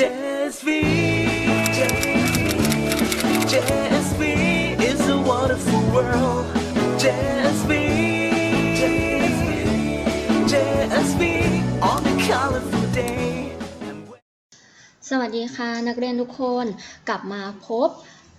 JSV, JSV is a wonderful world. JSV, JSV on a colorful day. สวัสดีค่ะ นักเรียนทุกคนกลับมาพบ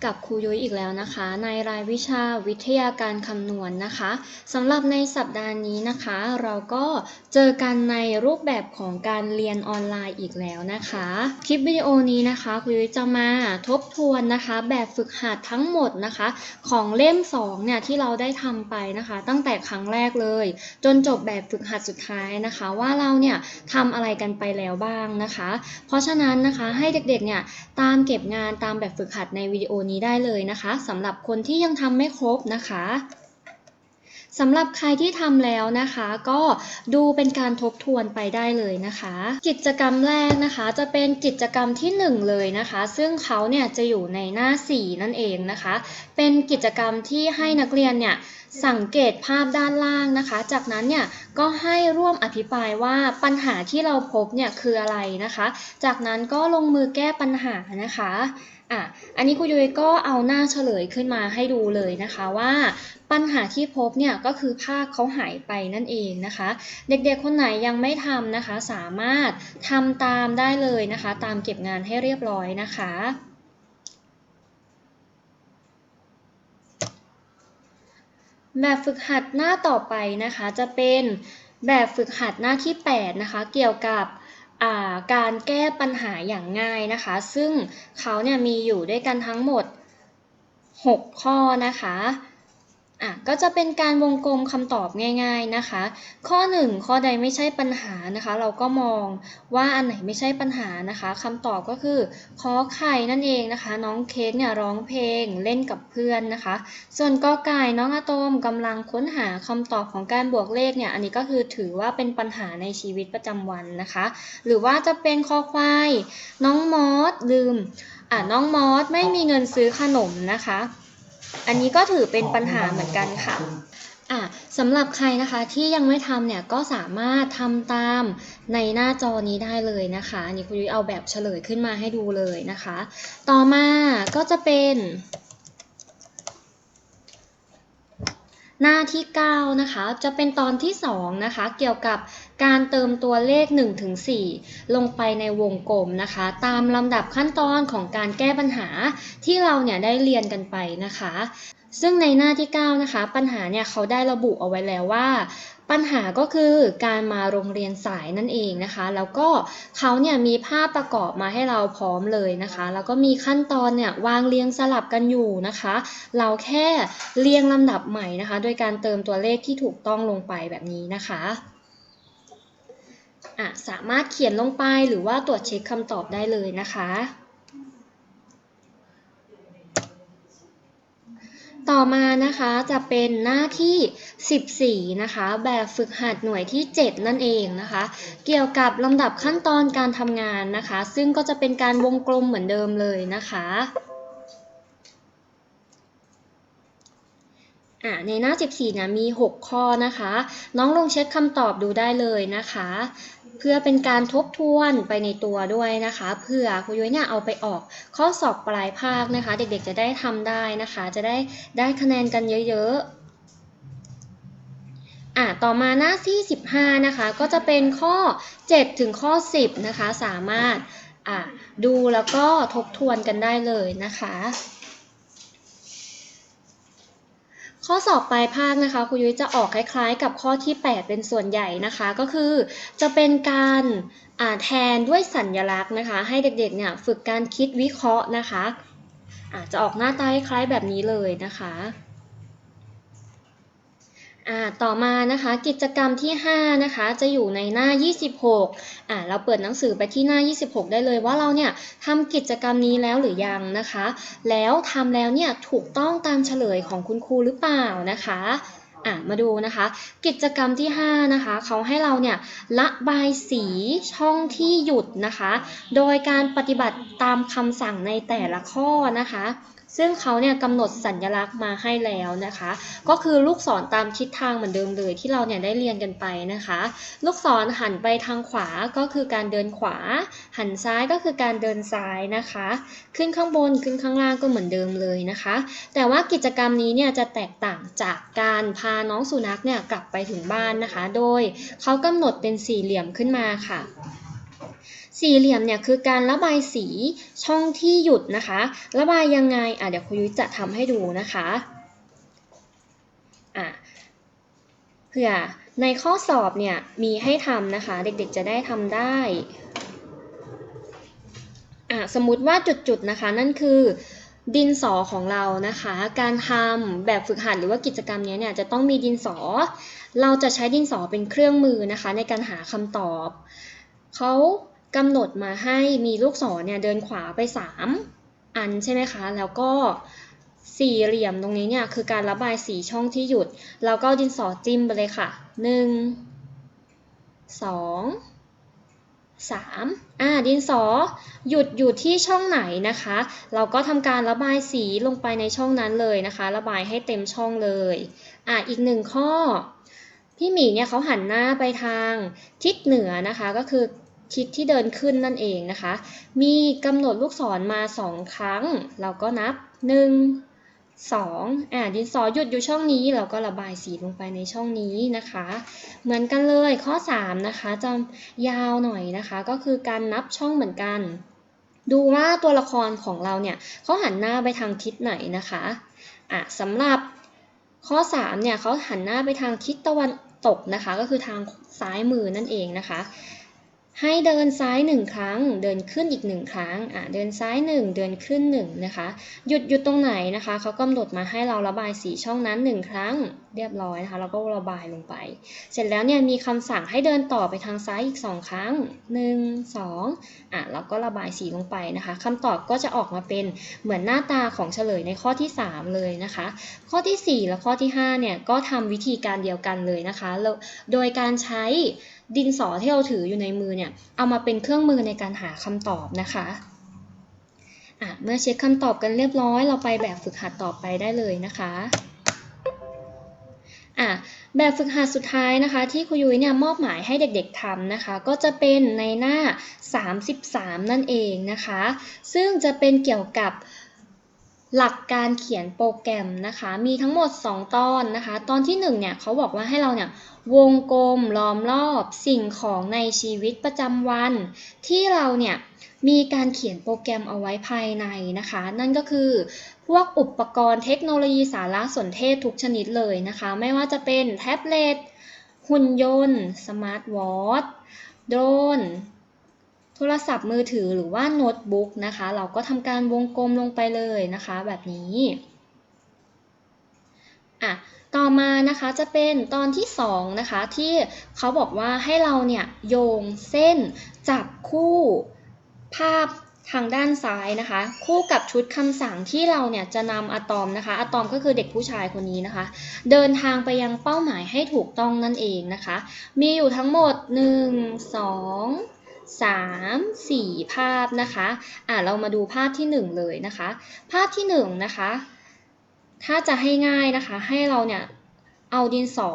กับครูยุ้ยอีกแล้วนะคะ ในรายวิชาวิทยาการคำนวณนะคะสำหรับในสัปดาห์นี้นะคะ เราก็เจอกันในรูปแบบของการเรียนออนไลน์อีกแล้วนะคะ คลิปวิดีโอนี้นะคะครูยุ้ยจะมาทบทวนนะคะ แบบฝึกหัดทั้งหมดนะคะ ของเล่ม2เนี่ยที่เราได้ทำไปนะคะ ตั้งแต่ครั้งแรกเลย จนจบแบบฝึกหัดสุดท้ายนะคะ ว่าเราเนี่ยทำอะไรกันไปแล้วบ้างนะคะ เพราะฉะนั้นนะคะให้เด็กๆเนี่ยตามเก็บงานตามแบบฝึกหัดในวิดีโอนี้ได้เลยนะคะสำหรับคนที่ยังทำไม่ครบนะคะสำหรับใครที่ทำแล้วนะคะ ก็ดูเป็นการทบทวนไปได้เลยนะคะ กิจกรรมแรกนะคะ จะเป็นกิจกรรมที่หนึ่งเลยนะคะ ซึ่งเขาเนี่ยจะอยู่ในหน้า 4 นั่นเองนะคะ เป็นกิจกรรมที่ให้นักเรียนเนี่ยสังเกตภาพด้านล่างนะคะ จากนั้นเนี่ยก็ให้ร่วมอธิบายว่าปัญหาที่เราพบเนี่ยคืออะไรนะคะ จากนั้นก็ลงมือแก้ปัญหานะคะ อะอันนี้ครูยุ้ยก็เอาหน้าเฉลยขึ้นมาให้ดูเลยนะคะว่าปัญหาที่พบเนี่ยก็คือภาคเขาหายไปนั่นเองนะคะ เด็กๆคนไหนยังไม่ทำนะคะ สามารถทำตามได้เลยนะคะ ตามเก็บงานให้เรียบร้อยนะคะแบบฝึกหัดหน้าต่อไปนะคะ จะเป็นแบบฝึกหัดหน้าที่ 8 นะคะ เกี่ยวกับ การแก้ปัญหาอย่างง่ายนะคะ ซึ่งเขาเนี่ยมีอยู่ด้วยกันทั้งหมด 6 ข้อนะคะ อะก็จะเป็นการวงกลมคำตอบง่าย ๆนะคะ ข้อ 1 ข้อใดไม่ใช่ปัญหานะคะ เราก็มองว่าอันไหนไม่ใช่ปัญหานะคะคำตอบก็คือขอไข่นั่นเองนะคะ น้องเค้กเนี่ยร้องเพลงเล่นกับเพื่อนนะคะ ส่วนกอไก่น้องอะตอมกำลังค้นหาคำตอบของการบวกเลขเนี่ยอันนี้ก็คือถือว่าเป็นปัญหาในชีวิตประจำวันนะคะ หรือว่าจะเป็นคอควายน้องมอสลืมอ่าน้องมอสไม่มีเงินซื้อขนมนะคะ อันนี้ก็ถือเป็นปัญหาเหมือนกันค่ะอะสำหรับใครนะคะที่ยังไม่ทำเนี่ยก็สามารถทำตามในหน้าจอนี้ได้เลยนะคะอันนี่คุณยุ้ยเอาแบบเฉลยขึ้นมาให้ดูเลยนะคะ ต่อมาก็จะเป็น หน้าที่ 9 นะคะ จะเป็นตอนที่ 2 นะคะ เกี่ยวกับการเติมตัวเลข 1-4 ลงไปในวงกลมนะคะ ตามลำดับขั้นตอนของการแก้ปัญหาที่เราเนี่ยได้เรียนกันไปนะคะซึ่งในหน้าที่ 9 นะคะ ปัญหาเนี่ยเขาได้ระบุเอาไว้แล้วว่า ปัญหาก็คือการมาโรงเรียนสายนั่นเองนะคะ แล้วก็เขาเนี่ยมีภาพประกอบมาให้เราพร้อมเลยนะคะ แล้วก็มีขั้นตอนเนี่ยวางเรียงสลับกันอยู่นะคะ เราแค่เรียงลำดับใหม่นะคะ โดยการเติมตัวเลขที่ถูกต้องลงไปแบบนี้นะคะะสามารถเขียนลงไปหรือว่าตรวจเช็คคำตอบได้เลยนะคะ ต่อมานะคะจะเป็นหน้าที่ 14 นะคะ แบบฝึกหัดหน่วยที่ 7 นั่นเองนะคะ เกี่ยวกับลำดับขั้นตอนการทำงานนะคะ ซึ่งก็จะเป็นการวงกลมเหมือนเดิมเลยนะคะอะในหน้า 14นี่ยมี 6 ข้อนะคะ น้องลองเช็คคำตอบดูได้เลยนะคะ เพื่อเป็นการทบทวนไปในตัวด้วยนะคะเพื่อครูยุ้ยเนี่ยเอาไปออกข้อสอบปลายภาคนะคะ เด็กๆจะได้ทำได้นะคะ จะได้ได้คะแนนกันเยอะๆอะต่อมาหน้าที่ 15 นะคะ ก็จะเป็นข้อ 7 ถึงข้อ 10 นะคะ สามารถอะดูแล้วก็ทบทวนกันได้เลยนะคะ ข้อสอบปลายภาคนะคะครูยุ้ยจะออกคล้ายๆ กับข้อที่ 8 เป็นส่วนใหญ่นะคะ ก็คือจะเป็นการแทนด้วยสัญญลักษณ์นะคะ ให้เด็กๆเนี่ยฝึกการคิดวิเคราะห์นะคะอาจจะออกหน้าตาคล้ายๆแบบนี้เลยนะคะ ต่อมานะคะกิจกรรมที่5นะคะจะอยู่ในหน้า 26อ่าเราเปิดหนังสือไปที่หน้า 26 ได้เลยว่าเราเนี่ยทำกิจกรรมนี้แล้วหรือยังนะคะ แล้วทำแล้วเนี่ยถูกต้องตามเฉลยของคุณครูหรือเปล่านะคะอะมาดูนะคะ กิจกรรมที่ 5 นะคะ เขาให้เราเนี่ยระบายสีช่องที่หยุดนะคะ โดยการปฏิบัติตามคำสั่งในแต่ละข้อนะคะ ซึ่งเขาเนี่ยกำหนดสัญลักษณ์มาให้แล้วนะคะ ก็คือลูกศรตามทิศทางเหมือนเดิมเลยที่เราเนี่ยได้เรียนกันไปนะคะ ลูกศรหันไปทางขวาก็คือการเดินขวา หันซ้ายก็คือการเดินซ้ายนะคะ ขึ้นข้างบนขึ้นข้างล่างก็เหมือนเดิมเลยนะคะ แต่ว่ากิจกรรมนี้เนี่ยจะแตกต่างจากการพาน้องสุนัขเนี่ยกลับไปถึงบ้านนะคะ โดยเขากำหนดเป็นสี่เหลี่ยมขึ้นมาค่ะ สี่เหลี่ยมเนี่ยคือการระบายสีช่องที่หยุดนะคะ ระบายยังไงอะเดี๋ยวครูยุ้ยจะทำให้ดูนะคะอะเผื่อในข้อสอบเนี่ยมีให้ทำนะคะ เด็กๆจะได้ทำได้อะสมมติว่าจุดๆนะคะนั่นคือดินสอของเรานะคะ การทำแบบฝึกหัดหรือว่ากิจกรรมเนี้ยเนี่ยจะต้องมีดินสอ เราจะใช้ดินสอเป็นเครื่องมือนะคะ ในการหาคำตอบเขา กำหนดมาให้มีลูกศรเนี่ยเดินขวาไป 3 อันใช่ไหมคะ แล้วก็สี่เหลี่ยมตรงนี้เนี่ยคือการระบายสีช่องที่หยุดเราก็ดินสอจิ้มไปเลยค่ะ 1 2 3อ่า ดินสอหยุดอยู่ที่ช่องไหนนะคะ เราก็ทำการระบายสีลงไปในช่องนั้นเลยนะคะ ระบายให้เต็มช่องเลย อ่าอีกหนึ่งข้อ พี่หมีเนี่ยเขาหันหน้าไปทางทิศเหนือนะคะ ก็คือ ทิศที่เดินขึ้นนั่นเองนะคะ มีกำหนดลูกศรมา 2 ครั้ง เราก็นับ 1 2อ่าดินสอหยุดอยู่ช่องนี้ เราก็ระบายสีลงไปในช่องนี้นะคะ เหมือนกันเลยข้อ 3 นะคะจะยาวหน่อยนะคะ ก็คือการนับช่องเหมือนกัน ดูว่าตัวละครของเราเนี่ยเขาหันหน้าไปทางทิศไหนนะคะอะสำหรับข้อ 3 เนี่ยเขาหันหน้าไปทางทิศตะวันตกนะคะ ก็คือทางซ้ายมือนั่นเองนะคะ ให้เดินซ้าย 1 ครั้ง เดินขึ้นอีก 1 ครั้งอะเดินซ้าย 1 เดินขึ้น 1 นะคะ หยุดหยุดตรงไหนนะคะเขากำหนดมาให้เราระบายสีช่องนั้น 1 ครั้ง เรียบร้อยนะคะแล้วก็ระบายลงไป เสร็จแล้วเนี่ยมีคำสั่งให้เดินต่อไปทางซ้ายอีก 2 ครั้ง 1 2อะแล้วก็ระบายสีลงไปนะคะคำตอบก็จะออกมาเป็นเหมือนหน้าตาของเฉลยในข้อที่ 3 เลยนะคะ ข้อที่ 4 และข้อที่5เนี่ยก็ทำวิธีการเดียวกันเลยนะคะ โดยการใช้ดินสอที่เราถืออยู่ในมือเนี่ย เอามาเป็นเครื่องมือในการหาคำตอบนะคะอะเมื่อเช็คคำตอบกันเรียบร้อย เราไปแบบฝึกหัดต่อไปได้เลยนะคะอะแบบฝึกหัดสุดท้ายนะคะ ที่ครูยุ้ยเนี่ยมอบหมายให้เด็กๆทำนะคะ ก็จะเป็นในหน้า 33 นั่นเองนะคะ ซึ่งจะเป็นเกี่ยวกับ หลักการเขียนโปรแกรมนะคะ มีทั้งหมด 2 ตอนนะคะ ตอนที่ 1 เนี่ยเขาบอกว่าให้เราเนี่ยวงกลมล้อมรอบสิ่งของในชีวิตประจำวัน ที่เราเนี่ยมีการเขียนโปรแกรมเอาไว้ภายในนะคะ นั่นก็คือพวกอุปกรณ์เทคโนโลยีสารสนเทศทุกชนิดเลยนะคะ ไม่ว่าจะเป็นแท็บเล็ตหุ่นยนต์ สมาร์ทวอทโดรน รศัพท์มือถือหรือว่าโน้ตบุ๊กนะคะ เราก็ทำการวงกลมลงไปเลยนะคะ แบบนี้อะต่อมานะคะจะเป็นตอนที่2นะคะที่เขาบอกว่าให้เราเนี่ยโยงเส้นจับคู่ภาพทางด้านซ้ายนะคะ คู่กับชุดคำสั่งที่เราเนี่ยจะนำอะตอมนะคะอะตอมก็คือเด็กผู้ชายคนนี้นะคะ เดินทางไปยังเป้าหมายให้ถูกต้องนั่นเองนะคะ มีอยู่ทั้งหมด 1 2 3 4 ภาพนะคะอะเรามาดูภาพที่ 1 เลยนะคะ ภาพที่1นะคะ ถ้าจะให้ง่ายนะคะ ให้เราเนี่ยเอาดินสอ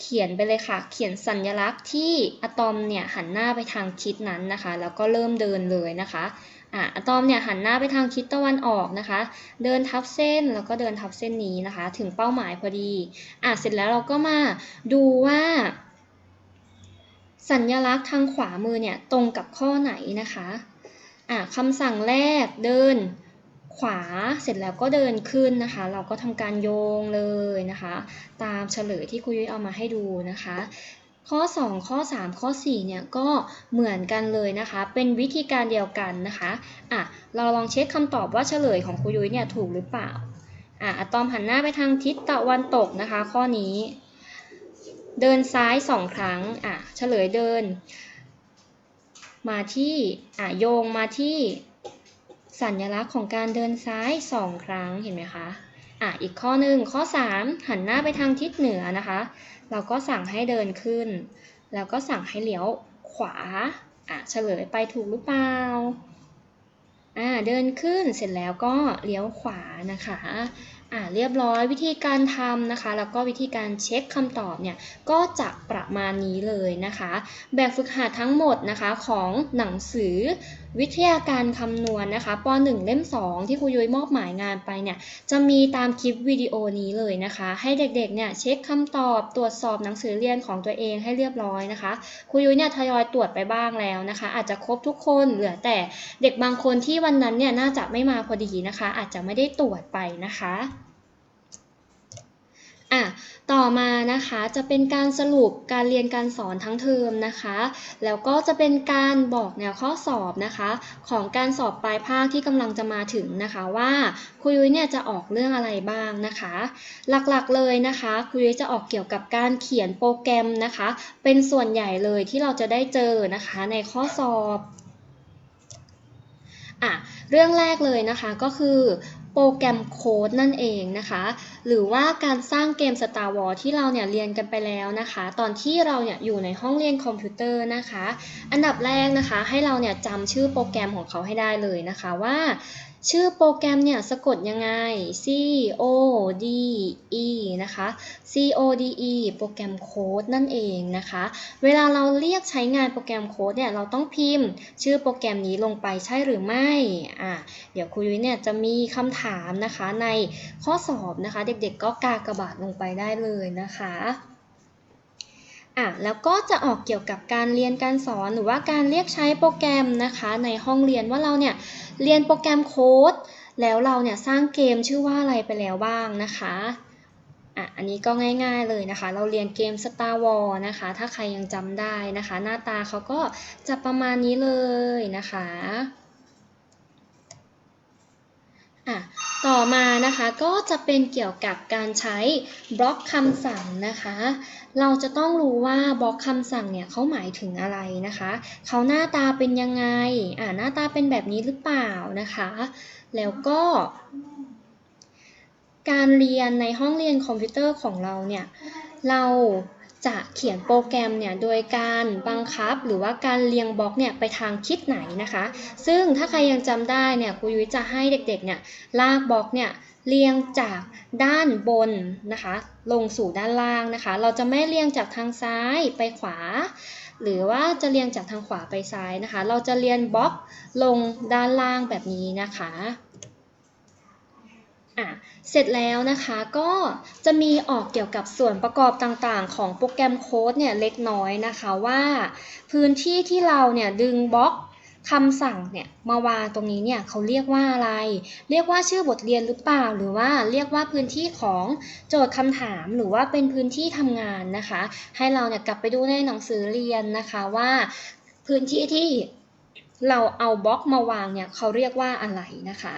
เขียนไปเลยค่ะ เขียนสัญลักษณ์ที่อะตอมเนี่ยหันหน้าไปทางทิศนั้นนะคะ แล้วก็เริ่มเดินเลยนะคะอะอะตอมเนี่ยหันหน้าไปทางทิศตะวันออกนะคะ เดินทับเส้นแล้วก็เดินทับเส้นนี้นะคะ ถึงเป้าหมายพอดีอะเสร็จแล้วเราก็มาดูว่า สัญลักษณ์ทางขวามือเนี่ยตรงกับข้อไหนนะคะอะคำสั่งแรกเดินขวาเสร็จแล้วก็เดินขึ้นนะคะ เราก็ทำการโยงเลยนะคะ ตามเฉลยที่ครูยุ้ยเอามาให้ดูนะคะ ข้อ 2 ข้อ 3 ข้อ 4 เนี่ยก็เหมือนกันเลยนะคะ เป็นวิธีการเดียวกันนะคะอะเราลองเช็คคำตอบว่าเฉลยของครูยุ้ยเนี่ยถูกหรือเปล่าอะอะตอมหันหน้าไปทางทิศตะวันตกนะคะ ข้อนี้ เดินซ้าย2ครั้ง อะเฉลยเดิน มาที่ อะโยงมาที่สัญลักษณ์ของการเดินซ้าย2ครั้งเห็นไหมคะอะอีกข้อหนึ่งข้อ 3 หันหน้าไปทางทิศเหนือนะคะ เราก็สั่งให้เดินขึ้น แล้วก็สั่งให้เลี้ยวขวาอะเฉลยไปถูกหรือเปล่าอ่าเดินขึ้นเสร็จแล้วก็เลี้ยวขวานะคะ อ่าเรียบร้อยวิธีการทำนะคะ แล้วก็วิธีการเช็คคำตอบเนี่ยก็จะประมาณนี้เลยนะคะ แบบฝึกหัดทั้งหมดนะคะของหนังสือวิทยาการคำนวณนะคะป .1 เล่ม 2 ที่ครูยุ้ยมอบหมายงานไปเนี่ยจะมีตามคลิปวิดีโอนี้เลยนะคะ ให้เด็กๆเนี่ยเช็คคำตอบตรวจสอบหนังสือเรียนของตัวเองให้เรียบร้อยนะคะครูยุ้ยเนี่ยทยอยตรวจไปบ้างแล้วนะคะ อาจจะครบทุกคนเหลือแต่เด็กบางคนที่วันนั้นเนี่ยน่าจะไม่มาพอดีนะคะ อาจจะไม่ได้ตรวจไปนะคะ อะต่อมานะคะจะเป็นการสรุปการเรียนการสอนทั้งเทอมนะคะ แล้วก็จะเป็นการบอกแนวข้อสอบนะคะ ของการสอบปลายภาคที่กำลังจะมาถึงนะคะว่าครูยุ้ยเนี่ยจะออกเรื่องอะไรบ้างนะคะ หลักๆเลยนะคะครูยุ้ยจะออกเกี่ยวกับการเขียนโปรแกรมนะคะ เป็นส่วนใหญ่เลยที่เราจะได้เจอนะคะในข้อสอบอะเรื่องแรกเลยนะคะก็คือ รแกรมโค้ดนั่นเองนะคะ หรือว่าการสร้างเกม Star Wars ที่เราเนี่ยเรียนกันไปแล้วนะคะ ตอนที่เราเนี่ยอยู่ในห้องเรียนคอมพิวเตอร์นะคะ อันดับแรกนะคะให้เราเนี่ยจำชื่อโปรแกรมของเขาให้ได้เลยนะคะว่า ชื่อโปรแกรมเนี่ยสะกดยังไง C O D E นะคะ C O D E โปรแกรมโค้ดนั่นเองนะคะ เวลาเราเรียกใช้งานโปรแกรมโค้ดเนี่ยเราต้องพิมพ์ ชื่อโปรแกรมนี้ลงไปใช่หรือไม่อะเดี๋ยวครูยุ้ยเนี่ยจะมีคำถามนะคะในข้อสอบนะคะ เด็กๆก็กากระบาทลงไปได้เลยนะคะ อะแล้วก็จะออกเกี่ยวกับการเรียนการสอนหรือว่าการเรียกใช้โปรแกรมนะคะ ในห้องเรียนว่าเราเนี่ยเรียนโปรแกรมโค้ดแล้วเราเนี่ยสร้างเกมชื่อว่าอะไรไปแล้วบ้างนะคะอะอันนี้ก็ง่ายๆเลยนะคะ เราเรียนเกม Star Wars นะคะ ถ้าใครยังจำได้นะคะ หน้าตาเขาก็จะประมาณนี้เลยนะคะอะ ต่อมานะคะก็จะเป็นเกี่ยวกับการใช้บล็อกคำสั่งนะคะ เราจะต้องรู้ว่าบล็อกคำสั่งเนี่ยเขาหมายถึงอะไรนะคะเขาหน้าตาเป็นยังไงอ่าหน้าตาเป็นแบบนี้หรือเปล่านะคะ แล้วก็การเรียนในห้องเรียนคอมพิวเตอร์ของเราเนี่ย เรา จะเขียนโปรแกรมเนี่ยโดยการบังคับหรือว่าการเรียงบล็อกเนี่ยไปทางทิศไหนนะคะ ซึ่งถ้าใครยังจำได้เนี่ยครูยุ้ยจะให้เด็กๆเนี่ยลากบล็อกเนี่ยเรียงจากด้านบนนะคะ ลงสู่ด้านล่างนะคะ เราจะไม่เรียงจากทางซ้ายไปขวา หรือว่าจะเรียงจากทางขวาไปซ้ายนะคะ เราจะเรียนบล็อกลงด้านล่างแบบนี้นะคะ เสร็จแล้วนะคะก็จะมีออกเกี่ยวกับส่วนประกอบต่างๆ ของโปรแกรมโค้ดเนี่ยเล็กน้อยนะคะว่า พื้นที่ที่เราเนี่ยดึงบล็อกคำสั่งเนี่ยมาวางตรงนี้เนี่ยเขาเรียกว่าอะไร เรียกว่าชื่อบทเรียนหรือเปล่า หรือว่าเรียกว่าพื้นที่ของโจทย์คำถามหรือว่าเป็นพื้นที่ทำงานนะคะ ให้เราเนี่ยกลับไปดูในหนังสือเรียนนะคะว่าพื้นที่ที่เราเอาบล็อกมาวางเนี่ยเขาเรียกว่าอะไรนะคะ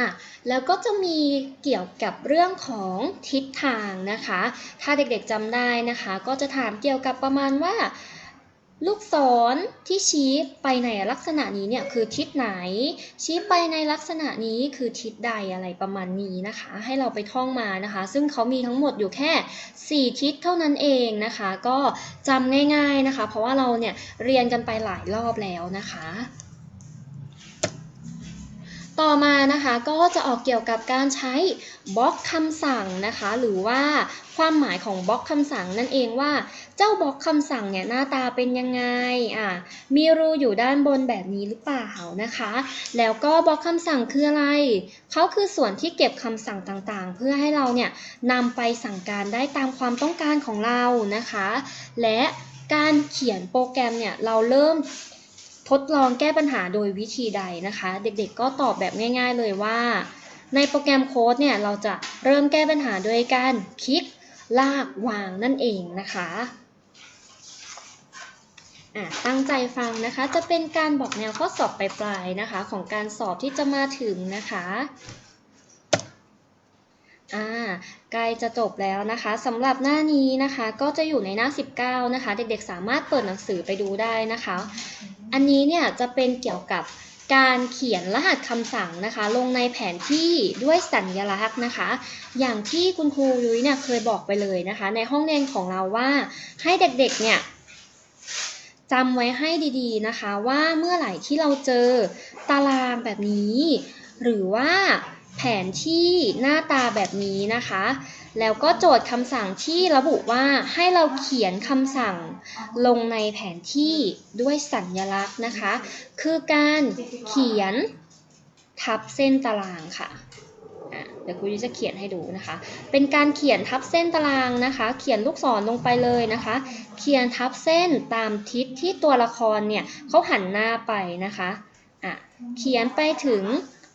อะแล้วก็จะมีเกี่ยวกับเรื่องของทิศทางนะคะ ถ้าเด็กๆจำได้นะคะ ก็จะถามเกี่ยวกับประมาณว่า ลูกศรที่ชี้ไปในลักษณะนี้เนี่ยคือทิศไหน ชี้ไปในลักษณะนี้คือทิศใดอะไรประมาณนี้นะคะ ให้เราไปท่องมานะคะ ซึ่งเขามีทั้งหมดอยู่แค่ 4 ทิศเท่านั้นเองนะคะ ก็จำง่าย ๆนะคะ เพราะว่าเราเนี่ยเรียนกันไปหลายรอบแล้วนะคะ ต่อมานะคะก็จะออกเกี่ยวกับการใช้บล็อกคำสั่งนะคะ หรือว่าความหมายของบล็อกคำสั่งนั่นเองว่า เจ้าบล็อกคำสั่งเนี่ยหน้าตาเป็นยังไงอะมีรูอยู่ด้านบนแบบนี้หรือเปล่านะคะ แล้วก็บล็อกคำสั่งคืออะไรเขาคือส่วนที่เก็บคำสั่งต่างๆ เพื่อให้เราเนี่ยนำไปสั่งการได้ตามความต้องการของเรานะคะ และการเขียนโปรแกรมเนี่ยเราเริ่ม ดลองแก้ปัญหาโดยวิธีใดนะคะ เด็กๆก็ตอบแบบง่าย ๆเลยว่า ในโปรแกรมโค้ดเนี่ยเราจะเริ่มแก้ปัญหาโดยการคลิกลากวางนั่นเองนะคะอะตั้งใจฟังนะคะ จะเป็นการบอกแนวข้อสอบปลายๆนะคะ ของการสอบที่จะมาถึงนะคะ อ่าใกล้จะจบแล้วนะคะสำหรับหน้านี้นะคะก็จะอยู่ในหน้า 19 นะคะ เด็กๆสามารถเปิดหนังสือไปดูได้นะคะ อันนี้เนี่ยจะเป็นเกี่ยวกับการเขียนรหัสคำสั่งนะคะ ลงในแผนที่ด้วยสัญลักษณ์นะคะ อย่างที่คุณครูยุ้ยเนี่ยเคยบอกไปเลยนะคะ ในห้องเรียนของเราว่าให้เด็กๆเนี่ยจำไว้ให้ดีๆนะคะ ว่าเมื่อไหร่ที่เราเจอตารางแบบนี้ หรือว่า ผนที่หน้าตาแบบนี้นะคะ แล้วก็โจทย์คำสั่งที่ระบุว่าให้เราเขียนคำสั่งลงในแผนที่ด้วยสัญลักษณ์นะคะ คือการเขียนทับเส้นตารางค่ะเดี๋ยวครูยุ้ยจะเขียนให้ดูนะคะ เป็นการเขียนทับเส้นตารางนะคะ เขียนลูกศรลงไปเลยนะคะ เขียนทับเส้นตามทิศที่ตัวละครเนี่ยเขาหันหน้าไปนะคะอะเขียนไปถึง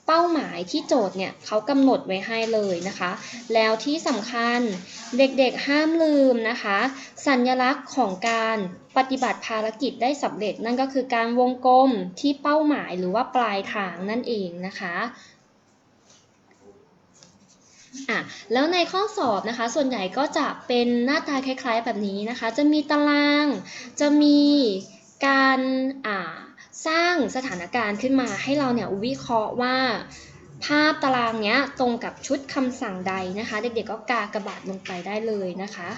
เป้าหมายที่โจทย์เนี่ยเขากำหนดไว้ให้เลยนะคะ แล้วที่สำคัญเด็กๆห้ามลืมนะคะ สัญลักษณ์ของการปฏิบัติภารกิจได้สำเร็จ นั่นก็คือการวงกลมที่เป้าหมายหรือว่าปลายทางนั่นเองนะคะอะแล้วในข้อสอบนะคะ ส่วนใหญ่ก็จะเป็นหน้าตาคล้ายๆแบบนี้นะคะ จะมีตาราง จะมีการอ่า สร้างสถานการณ์ขึ้นมาให้เราเนี่ยวิเคราะห์ว่า ภาพตารางเนี้ยตรงกับชุดคำสั่งใดนะคะ เด็กๆก็กากระบาดลงไปได้เลยนะคะ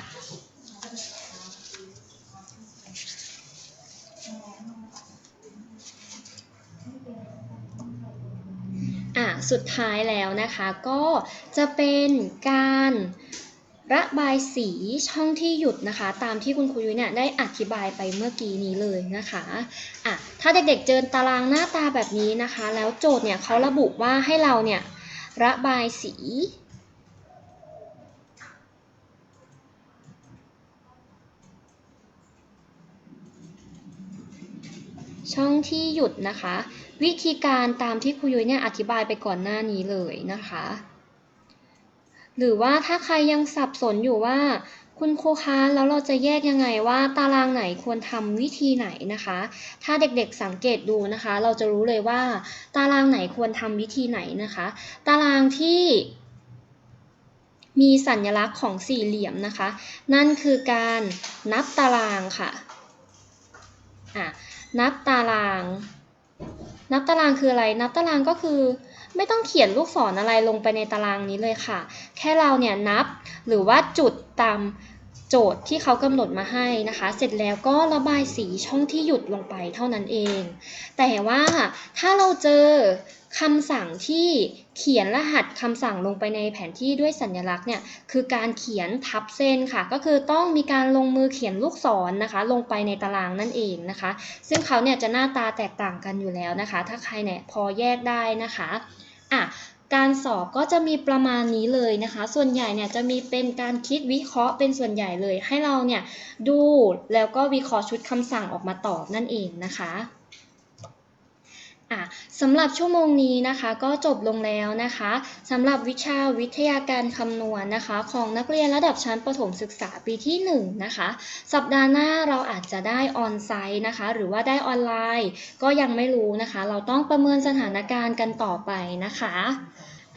อะสุดท้ายแล้วนะคะก็จะเป็นการ ระบายสีช่องที่หยุดนะคะ ตามที่คุณครูยุ้ยเนี่ยได้อธิบายไปเมื่อกี้นี้เลยนะคะอะถ้าเด็กๆเจอตารางหน้าตาแบบนี้นะคะ แล้วโจทย์เนี่ยเขาระบุว่าให้เราเนี่ยระบายสี ช่องที่หยุดนะคะ วิธีการตามที่ครูยุ้ยเนี่ยอธิบายไปก่อนหน้านี้เลยนะคะ หรือว่าถ้าใครยังสับสนอยู่ว่า คุณครูคะแล้วเราจะแยกยังไงว่าตารางไหนควรทำวิธีไหนนะคะ ถ้าเด็กๆสังเกตดูนะคะ เราจะรู้เลยว่า ตารางไหนควรทำวิธีไหนนะคะ ตารางที่มีสัญลักษณ์ของสี่เหลี่ยมนะคะ นั่นคือการนับตารางค่ะอะนับตาราง นับตารางคืออะไร นับตารางก็คือ ไม่ต้องเขียนลูกศรอะไรลงไปในตารางนี้เลยค่ะ แค่เราเนี่ยนับหรือว่าจุดตามโจทย์ที่เขากำหนดมาให้นะคะ เสร็จแล้วก็ระบายสีช่องที่หยุดลงไปเท่านั้นเอง แต่ว่าถ้าเราเจอคำสั่งที่ เขียนรหัสคำสั่งลงไปในแผนที่ด้วยสัญลักษณ์เนี่ยคือการเขียนทับเส้นค่ะ ก็คือต้องมีการลงมือเขียนลูกศรนะคะ ลงไปในตารางนั่นเองนะคะ ซึ่งเขาเนี่ยจะหน้าตาแตกต่างกันอยู่แล้วนะคะ ถ้าใครเนี่ยพอแยกได้นะคะอะการสอบก็จะมีประมาณนี้เลยนะคะ ส่วนใหญ่เนี่ยจะมีเป็นการคิดวิเคราะห์เป็นส่วนใหญ่เลย ให้เราเนี่ยดูแล้วก็วิเคราะห์ชุดคำสั่งออกมาตอบนั่นเองนะคะ อะสำหรับชั่วโมงนี้นะคะก็จบลงแล้วนะคะสำหรับวิชาวิทยาการคำนวณนะคะ ของนักเรียนระดับชั้นประถมศึกษาปีที่1นะคะ สัปดาห์หน้าเราอาจจะได้ออนไซต์นะคะ หรือว่าได้ออนไลน์ ก็ยังไม่รู้นะคะ เราต้องประเมินสถานการณ์กันต่อไปนะคะ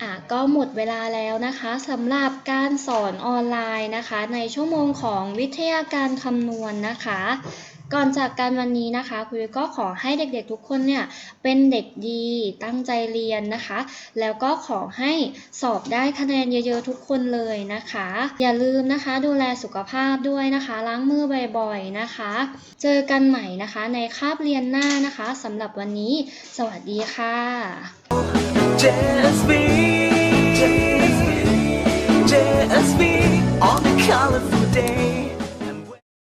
อะก็หมดเวลาแล้วนะคะสำหรับการสอนออนไลน์นะคะ ในชั่วโมงของวิทยาการคำนวณนะคะ ก่อนจากกันวันนี้นะคะครูยุ้ยก็ขอให้เด็กๆทุกคนเนี่ยเป็นเด็กดีตั้งใจเรียนนะคะ แล้วก็ขอให้สอบได้คะแนนเยอะๆทุกคนเลยนะคะ อย่าลืมนะคะดูแลสุขภาพด้วยนะคะ ล้างมือบ่อยๆนะคะ เจอกันใหม่นะคะในคาบเรียนหน้านะคะสำหรับวันนี้ สวัสดีค่ะ JSB JSB on a colorful day